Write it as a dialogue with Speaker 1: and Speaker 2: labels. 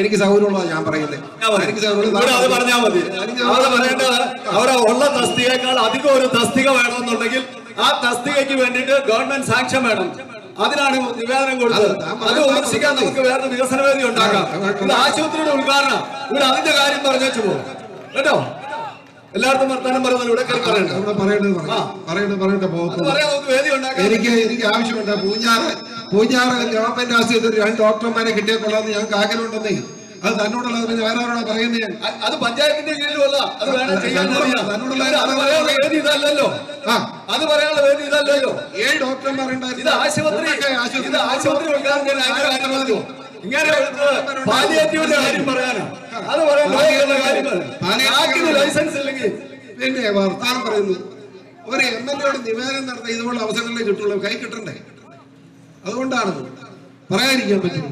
Speaker 1: എനിക്ക് സൗകര്യമുള്ളതാണ് ഞാൻ പറയുന്നത് എനിക്ക്
Speaker 2: സൗകര്യം ഉള്ള തസ്തികയേക്കാൾ അധികം ഒരു തസ്തിക വേണമെന്നുണ്ടെങ്കിൽ ആ തസ്തികയ്ക്ക് വേണ്ടിയിട്ട് ഗവൺമെന്റ് സാങ്ഷൻ വേണം. അതിനാണ് നിവേദനം കൊടുത്തത്.
Speaker 1: അത്
Speaker 2: ഉപേക്ഷിക്കാൻ നമുക്ക് വേറെ വികസന വേദി ഉണ്ടാക്കാം ഇത് ആശുപത്രിയുടെ ഉദ്ഘാടനം. ഇവിടെ അതിന്റെ കാര്യം പറഞ്ഞു പോകും കേട്ടോ? എല്ലായിടത്തും വർത്താനം പറയുന്നത് ഇവിടെ പറയണ്ട.
Speaker 1: പറയണ്ട. പറയേണ്ടത്
Speaker 2: പറയാൻ നമുക്ക് വേദി ഉണ്ടാക്കാം.
Speaker 1: എനിക്ക് എനിക്ക് ആവശ്യമുണ്ട്. പൂഞ്ഞാറ് പൂഞ്ഞാറ് ഗവൺമെന്റ് ആശുപത്രി രണ്ട് ഡോക്ടർമാരെ കിട്ടിയപ്പോഴാന്ന് ഞങ്ങൾക്ക് ആഗ്രഹമുണ്ടെന്നേ. അത് തന്നോടുള്ളത് പിന്നെ വേറെ ആരോടാ പറയുന്നത് ഞാൻ
Speaker 2: അത് പഞ്ചായത്തിന്റെ കീഴിലുമല്ല. അത് വേണം ചെയ്യാൻ.
Speaker 1: തന്നോടുള്ള
Speaker 2: ഇതല്ലല്ലോ. അത് പറയാനുള്ള ഇതല്ലല്ലോ.
Speaker 1: ഏഴ് ഡോക്ടർമാരുണ്ടായിരുന്നു
Speaker 2: ഇത് ആശുപത്രി ഇത് കാര്യം പറഞ്ഞു? ഇങ്ങനെ എടുത്തത് പാലിയേറ്റീവിന്റെ കാര്യം പറയാനാ. അത് ലൈസൻസ് ഇല്ലെങ്കിൽ
Speaker 1: പിന്നെ വർത്താനം പറയുന്നു. ഒരു എം എൽ എയോട് നിവേദനം നടത്താൻ ഇതുപോലുള്ള അവസരങ്ങളെ കിട്ടുള്ളൂ. കൈ കിട്ടണ്ടേ? അതുകൊണ്ടാണ് പറയാതിരിക്കാൻ പറ്റും